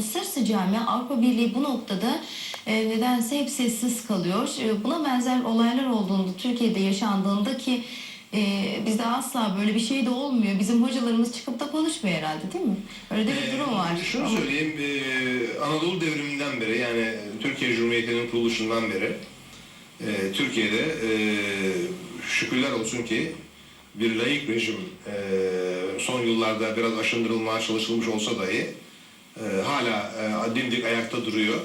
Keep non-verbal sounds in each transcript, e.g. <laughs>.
uluslararası camia Avrupa Birliği bu noktada e, nedense hep sessiz kalıyor. E, buna benzer olaylar olduğunda Türkiye'de yaşandığında ki e, bizde asla böyle bir şey de olmuyor. Bizim hocalarımız çıkıp da konuşmuyor herhalde değil mi? Öyle de bir durum var. Ee, Şunu Ama- söyleyeyim, e, Anadolu devriminden beri yani Türkiye Cumhuriyeti'nin kuruluşundan beri e, Türkiye'de e, şükürler olsun ki bir laik rejim e, son yıllarda biraz aşındırılmaya çalışılmış olsa dahi e, hala e, dimdik ayakta duruyor.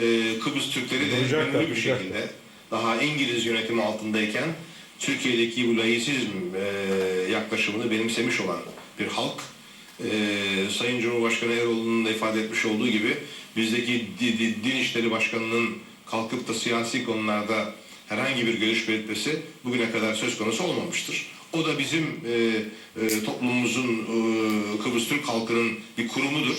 E, Kıbrıs Türkleri de Duracaklar, gönüllü bir duracaklar. şekilde daha İngiliz yönetimi altındayken Türkiye'deki bu laisizm e, yaklaşımını benimsemiş olan bir halk. E, Sayın Cumhurbaşkanı Eroğlu'nun da ifade etmiş olduğu gibi bizdeki di- di- Din İşleri Başkanı'nın kalkıp da siyasi konularda herhangi bir görüş belirtmesi bugüne kadar söz konusu olmamıştır. O da bizim e, e, toplumumuzun e, Kıbrıs Türk halkının bir kurumudur.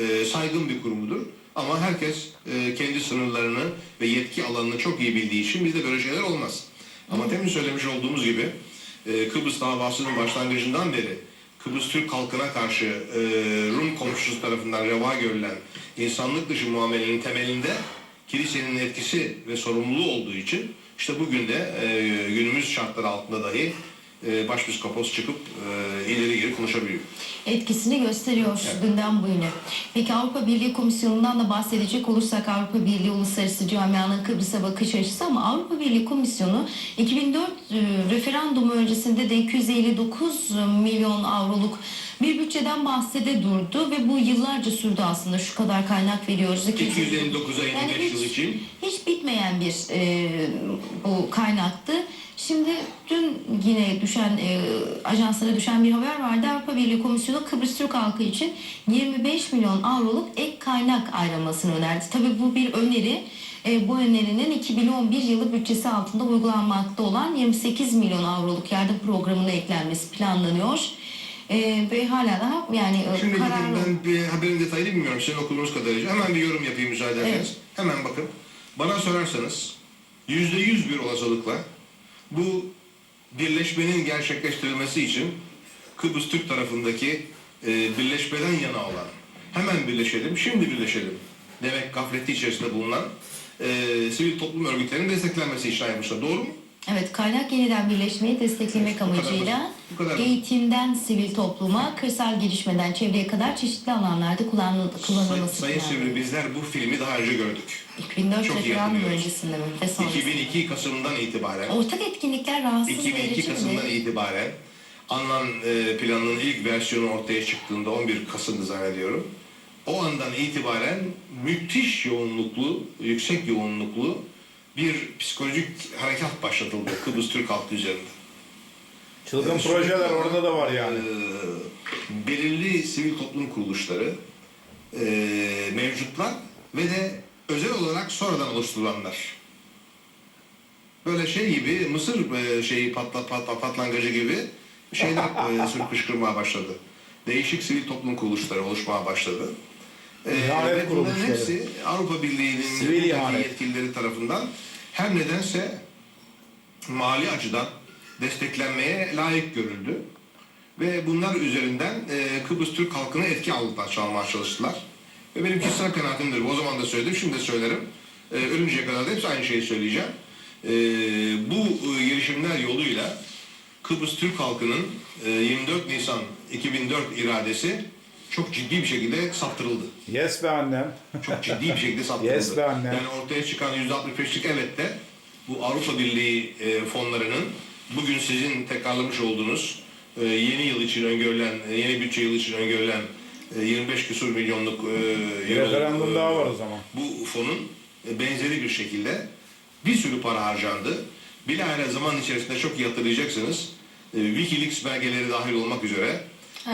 E, saygın bir kurumudur. Ama herkes e, kendi sınırlarını ve yetki alanını çok iyi bildiği için bizde böyle şeyler olmaz. Ama demin söylemiş olduğumuz gibi e, Kıbrıs davasının başlangıcından beri Kıbrıs Türk halkına karşı e, Rum komşusu tarafından reva görülen insanlık dışı muamelenin temelinde kilisenin etkisi ve sorumluluğu olduğu için işte bugün de e, günümüz şartları altında dahi e, başpiskopos çıkıp e, ileri geri konuşabiliyor. etkisini gösteriyor dünden bu yana. Peki Avrupa Birliği Komisyonu'ndan da bahsedecek olursak Avrupa Birliği Uluslararası Camianın Kıbrıs'a bakış açısı ama Avrupa Birliği Komisyonu 2004 e, referandumu öncesinde de 259 milyon avroluk bir bütçeden bahsede durdu ve bu yıllarca sürdü aslında şu kadar kaynak veriyoruz. 259 ayın Yani 5 yıl için hiç bitmeyen bir e, bu kaynaktı. Şimdi dün yine düşen e, ajanslara düşen bir haber vardı. Avrupa Birliği Komisyonu Kıbrıs Türk halkı için 25 milyon avroluk ek kaynak ayrılmasını önerdi. Tabii bu bir öneri. E, bu önerinin 2011 yılı bütçesi altında uygulanmakta olan 28 milyon avroluk yardım programına eklenmesi planlanıyor. E, ve hala daha yani e, Şimdi karar ben bir haberin detayını bilmiyorum. Sizin okuduğunuz kadarıyla. Hemen bir yorum yapayım müsaade ederseniz. Evet. Hemen bakın. Bana sorarsanız yüzde yüz bir olasılıkla bu birleşmenin gerçekleştirilmesi için Kıbrıs Türk tarafındaki e, birleşmeden yana olan hemen birleşelim, şimdi birleşelim demek gafleti içerisinde bulunan e, sivil toplum örgütlerinin desteklenmesi için ayrılmışlar. Doğru mu? Evet, kaynak yeniden birleşmeyi desteklemek Bu kadar amacıyla bu kadar eğitimden sivil topluma, kırsal gelişmeden çevreye kadar çeşitli alanlarda kullanıl kullanılması Sayın planlanıyor. Sivri bizler bu filmi daha önce gördük. 2004 Çok referandum öncesinde mi ve sonrasında? 2002 Kasım'dan itibaren Ortak etkinlikler rahatsız 2002 verici Kasım'dan mi? itibaren Annan e, planının ilk versiyonu ortaya çıktığında 11 Kasım'dı zannediyorum. O andan itibaren müthiş yoğunluklu, yüksek yoğunluklu bir psikolojik harekat başlatıldı Kıbrıs Türk halkı üzerinde. Çılgın Ee, projeler orada da var yani. e, belirli sivil toplum kuruluşları e, mevcutlar ve de özel olarak sonradan oluşturulanlar. Böyle şey gibi Mısır e, şeyi patlat patlat patlangıcı gibi şeyler e, kışkırmaya başladı. Değişik sivil toplum kuruluşları oluşmaya başladı. E, İhanet bunların kuruluşları. hepsi Avrupa Birliği'nin yetkilileri tarafından her nedense mali açıdan desteklenmeye layık görüldü. Ve bunlar üzerinden e, Kıbrıs Türk halkına etki altına çalmaya çalıştılar. Ve benim kişisel kanaatimdir. O zaman da söyledim, şimdi de söylerim. E, ölünceye kadar da hepsi aynı şeyi söyleyeceğim. E, bu e, girişimler yoluyla Kıbrıs Türk halkının e, 24 Nisan 2004 iradesi çok ciddi bir şekilde saptırıldı. Yes be annem. Çok ciddi bir şekilde <laughs> saptırıldı. Yes be anne. Yani ortaya çıkan %65'lik evet de bu Avrupa Birliği e, fonlarının bugün sizin tekrarlamış olduğunuz e, yeni yıl için öngörülen, e, yeni bütçe yılı için öngörülen e, 25 küsur milyonluk e, euro, referandum e, daha var o zaman. Bu fonun e, benzeri bir şekilde bir sürü para harcandı. Bilahare zaman içerisinde çok iyi hatırlayacaksınız. E, Wikileaks belgeleri dahil olmak üzere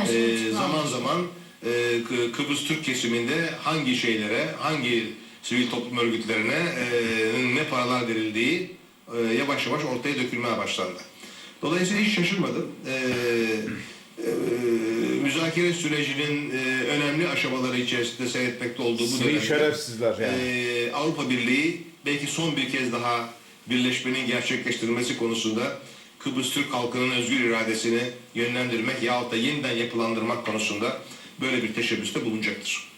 şey e, zaman zaman e, Kı- Kıbrıs Türk kesiminde hangi şeylere, hangi sivil toplum örgütlerine e, ne paralar verildiği e, yavaş yavaş ortaya dökülmeye başlandı. Dolayısıyla hiç şaşırmadım. E, e, müzakere sürecinin e, önemli aşamaları içerisinde seyretmekte olduğu bu dönemde şerefsizler yani. e, Avrupa Birliği belki son bir kez daha birleşmenin gerçekleştirilmesi konusunda Kıbrıs Türk halkının özgür iradesini yönlendirmek yahut da yeniden yapılandırmak konusunda böyle bir teşebbüste bulunacaktır.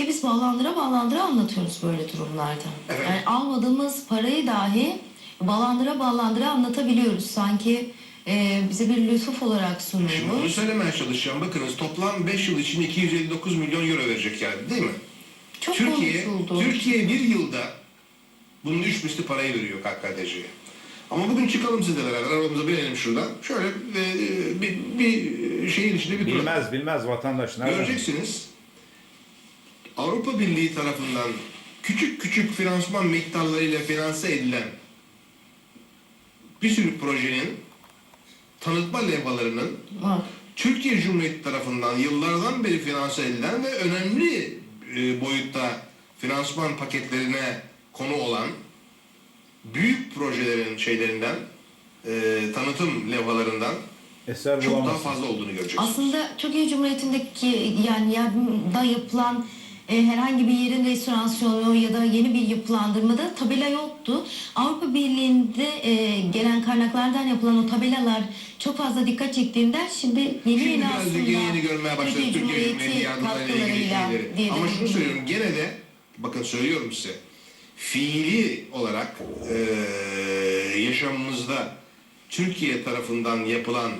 Ve biz bağlandıra bağlandıra anlatıyoruz böyle durumlarda. Evet. Yani almadığımız parayı dahi bağlandıra bağlandıra anlatabiliyoruz. Sanki e, bize bir lütuf olarak Şimdi onu sunulmuş. söylemeye çalışacağım. Bakınız toplam 5 yıl için 259 milyon euro verecek yani değil mi? Çok Türkiye, konuşuldu. Türkiye bir yılda bunun üç misli parayı veriyor KKTC'ye. Ama bugün çıkalım sizle beraber aramıza binelim şuradan. Şöyle e, bir, bir şeyin içinde bir duralım. Bilmez bilmez vatandaş. Nereden? Göreceksiniz Avrupa Birliği tarafından küçük küçük finansman miktarlarıyla finanse edilen bir sürü projenin tanıtma levhalarının. Türkiye Cumhuriyeti tarafından yıllardan beri finanse edilen ve önemli e, boyutta finansman paketlerine konu olan büyük projelerin şeylerinden e, tanıtım levhalarından Eser çok daha bulamazsın. fazla olduğunu göreceksiniz. Aslında Türkiye Cumhuriyeti'ndeki yani yardımda yapılan e, herhangi bir yerin restorasyonu ya da yeni bir yapılandırmada tabela yoktu. Avrupa Birliği'nde e, gelen kaynaklardan yapılan o tabelalar çok fazla dikkat çektiğinden şimdi yeni Şimdi yeni birazcık aslında yeni yeni görmeye başladık Türkiye Türkiye Cumhuriyeti Cumhuriyeti yardımlarıyla ilgili katkılarıyla şeyleri. Ama şunu söylüyorum gene de bakın söylüyorum size fiili olarak eee yaşamımızda Türkiye tarafından yapılan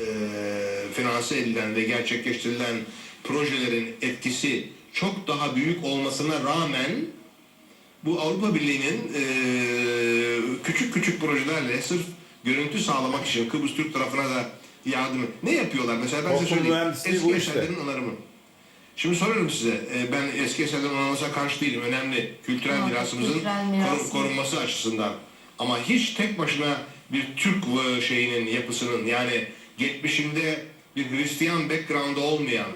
eee finanse edilen ve gerçekleştirilen projelerin etkisi çok daha büyük olmasına rağmen bu Avrupa Birliği'nin eee, küçük küçük projelerle sırf görüntü sağlamak için Kıbrıs Türk tarafına da yardım ne yapıyorlar? Mesela ben size söyleyeyim. Eski bu işte. onarımı. Şimdi soruyorum size, e, ben eski eserlerin onarılmasına karşı değilim. Önemli kültürel mirasımızın kültürel korun- korunması açısından. Ama hiç tek başına bir Türk e, şeyinin yapısının yani geçmişinde bir Hristiyan background'ı olmayan,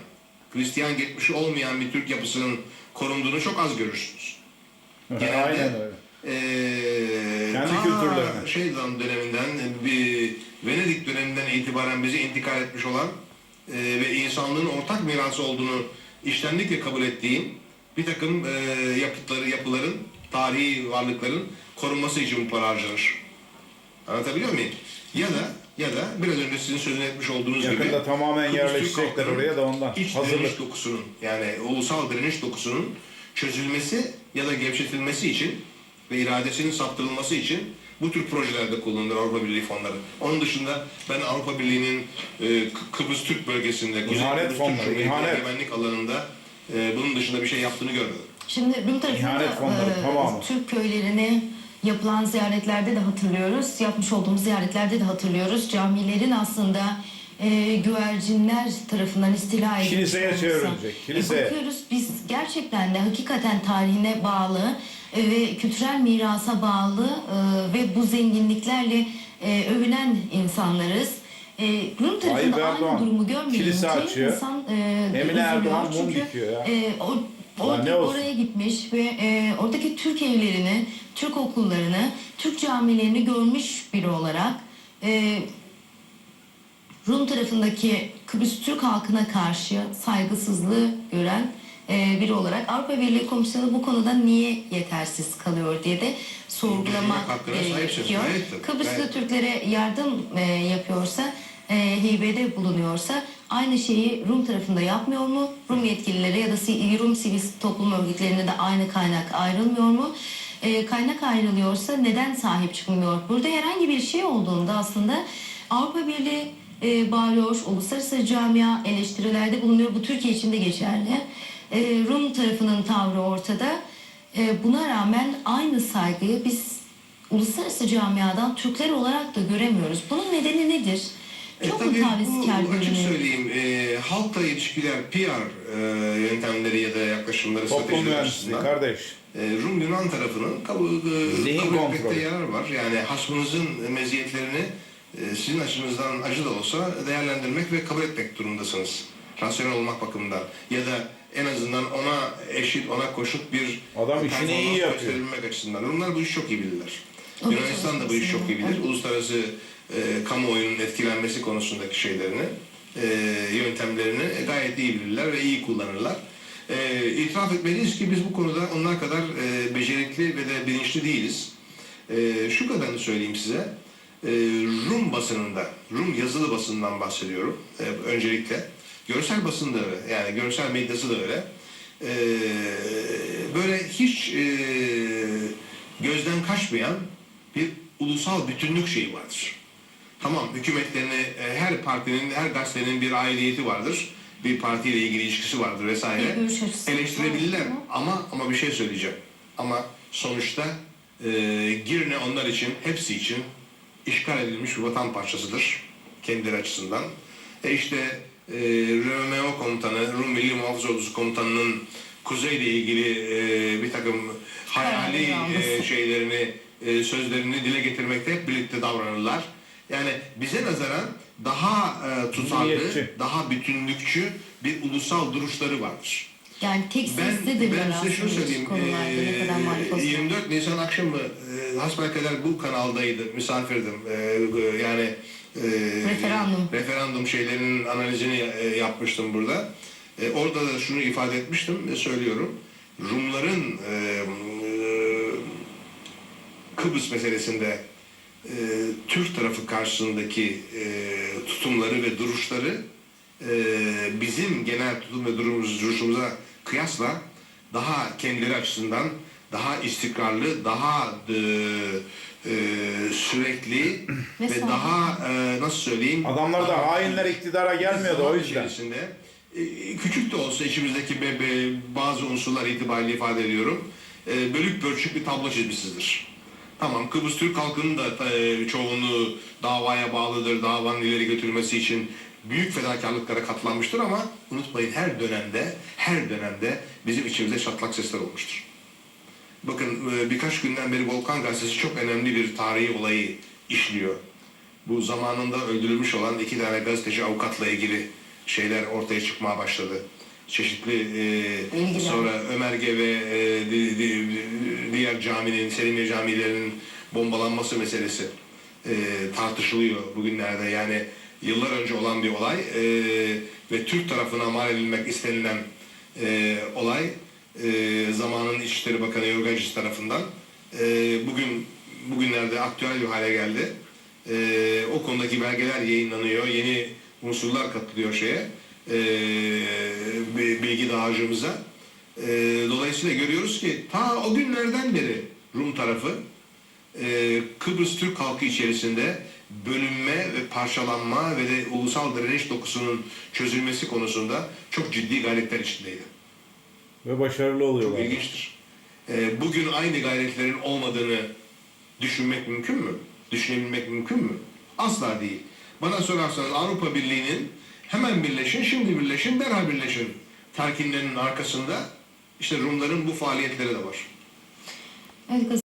Hristiyan geçmişi olmayan bir Türk yapısının korunduğunu çok az görürsünüz. Genelde Aynen öyle. eee Kendi ta kültürlerine. Şeyden döneminden, bir Venedik döneminden itibaren bize intikal etmiş olan eee, ve insanlığın ortak mirası olduğunu iştenlikle kabul ettiğim bir takım eee, yapıtları, yapıların, tarihi varlıkların korunması için bu para harcanır. Anlatabiliyor muyum? Ya da ya da biraz önce sizin sözünü etmiş olduğunuz gibi Yakında tamamen yerleşecekler oraya da ondan. İç Hazırlık. direniş dokusunun yani ulusal direniş dokusunun çözülmesi ya da gevşetilmesi için ve iradesinin saptırılması için bu tür projelerde kullanılır Avrupa Birliği fonları. Onun dışında ben Avrupa Birliği'nin e, Kı- Kıbrıs Türk bölgesinde, Kuzey İhanet Kıbrıs fonları, Türk Cumhuriyeti ihanet. egemenlik alanında e, bunun dışında bir şey yaptığını görmedim. Şimdi Rum tarafında İhanet fonları, e, tamamı. Türk köylerine yapılan ziyaretlerde de hatırlıyoruz. Yapmış olduğumuz ziyaretlerde de hatırlıyoruz. Camilerin aslında e, güvercinler tarafından istila edilmiş Kiliseye olması. çevrilecek, kiliseye. E, bakıyoruz biz gerçekten de hakikaten tarihine bağlı e, ve kültürel mirasa bağlı e, ve bu zenginliklerle e, övünen insanlarız. E, Rum tarafında Tayyip aynı Erdoğan durumu görmeyince açıyor. insan e, Emine. Erdoğan mum Çünkü, dikiyor ya. e, o, Ulan ne o, olsun? oraya gitmiş ve e, oradaki Türk evlerini, Türk okullarını, Türk camilerini görmüş biri olarak e, Rum tarafındaki Kıbrıs Türk halkına karşı saygısızlığı gören biri olarak Avrupa Birliği Komisyonu bu konuda niye yetersiz kalıyor diye de gerekiyor. Gayet tabii, Kıbrıslı. Türklere yardım e, yapıyorsa, e, hibede bulunuyorsa aynı şeyi Rum tarafında yapmıyor mu? Rum yetkililere ya da Rum sivil toplum örgütlerine de aynı kaynak ayrılmıyor mu? E, kaynak ayrılıyorsa neden sahip çıkmıyor? Burada herhangi bir şey olduğunda aslında Avrupa Birliği e, bağırıyor, uluslararası camia eleştirilerde bulunuyor. Bu Türkiye için de geçerli. E, Rum tarafının tavrı ortada. E, buna rağmen aynı saygıyı biz uluslararası camiadan Türkler olarak da göremiyoruz. Bunun nedeni nedir? E, Çok mu tabii tavizkar bu açık söyleyeyim e, halkla ilişkiler PR e, yöntemleri ya da yaklaşımları stratejileri açısından kardeş. e, Rum Yunan tarafının kabul, e, kabul etmekte yarar var. Yani hasmınızın meziyetlerini e, sizin açınızdan acı da olsa değerlendirmek ve kabul etmek durumundasınız. Rasyonel olmak bakımından. Ya da en azından ona eşit, ona koşut bir Adam işini iyi yapıyor. açısından. Rumlar bu işi çok iyi bilirler. Yunanistan da bu işi çok iyi bilir. Uluslararası e, kamuoyunun etkilenmesi konusundaki şeylerini, e, yöntemlerini gayet iyi bilirler ve iyi kullanırlar. E, itiraf etmeliyiz ki biz bu konuda onlar kadar e, becerikli ve de bilinçli değiliz. E, şu kadarını söyleyeyim size. E, Rum basınında, Rum yazılı basından bahsediyorum e, öncelikle. Görsel basın da öyle, yani görsel medyası da öyle. e, böyle hiç e, gözden kaçmayan bir ulusal bütünlük şeyi vardır. Tamam hükümetlerini e, her partinin, her gazetenin bir aidiyeti vardır. Bir partiyle ilgili ilişkisi vardır vesaire. Eleştirebilirler ama ama bir şey söyleyeceğim. Ama sonuçta e, Girne onlar için, hepsi için işgal edilmiş bir vatan parçasıdır kendileri açısından. E işte e, Romeo komutanı, Rum Milli Muhafız Ordusu komutanının kuzeyle ilgili e, bir takım hayali e, şeylerini, e, sözlerini dile getirmekte hep birlikte davranırlar. Yani bize nazaran daha e, tutarlı, Milliyetçi. daha bütünlükçü bir ulusal duruşları vardır. Yani tek Ben, seslidirler ben size şunu söyleyeyim. Ee, olsa. 24 Nisan akşamı e, hasbelkader bu kanaldaydı. Misafirdim. Ee, yani e, Referandum. referandum şeylerinin analizini e, yapmıştım burada. E, orada da şunu ifade etmiştim ve söylüyorum. Rumların e, e, Kıbrıs meselesinde e, Türk tarafı karşısındaki e, tutumları ve duruşları e, bizim genel tutum ve durumumuz, duruşumuza kıyasla daha kendileri açısından daha istikrarlı, daha e, e, sürekli <clears throat> Ve ve sağlıklı. daha e, nasıl söyleyeyim? Adamlar da hainler iktidara gelmiyordu o zaman yüzden. içerisinde e, küçük de olsa içimizdeki be- be- bazı unsurlar itibariyle ifade ediyorum. e, Bölük pörçük bir tablo çizmişsizdir. Tamam Kıbrıs Türk halkının da e, çoğunluğu davaya bağlıdır. Davanın ileri götürülmesi için büyük fedakarlıklara katlanmıştır ama unutmayın her dönemde her dönemde bizim içimizde çatlak sesler olmuştur. Bakın e, birkaç günden beri Volkan Gazetesi çok önemli bir tarihi olayı işliyor. Bu zamanında öldürülmüş olan iki tane gazeteci avukatla ilgili şeyler ortaya çıkmaya başladı. Çeşitli e, sonra Ömerge ve e, di- di- diğer caminin, Selimiye camilerinin bombalanması meselesi e, tartışılıyor bugünlerde. Yani yıllar önce olan bir olay e, ve Türk tarafına mal edilmek istenilen e, olay e, zamanın İçişleri Bakanı Yorgacis tarafından e, bugün bugünlerde aktüel bir hale geldi. E, o konudaki belgeler yayınlanıyor. Yeni unsurlar katılıyor şeye. E, bi- bilgi dağarcığımıza. E, dolayısıyla görüyoruz ki ta o günlerden beri Rum tarafı e, Kıbrıs Türk halkı içerisinde bölünme ve parçalanma ve de ulusal direniş dokusunun çözülmesi konusunda çok ciddi gayretler içindeydi. Ve başarılı Çok oluyorlar. ilginçtir. Ee, bugün aynı gayretlerin olmadığını düşünmek mümkün mü? Düşünebilmek mümkün mü? Asla değil. Bana sorarsanız Avrupa Birliği'nin hemen birleşin, şimdi birleşin, derhal birleşin telkinlerinin arkasında işte Rumların bu faaliyetleri de var. Evet,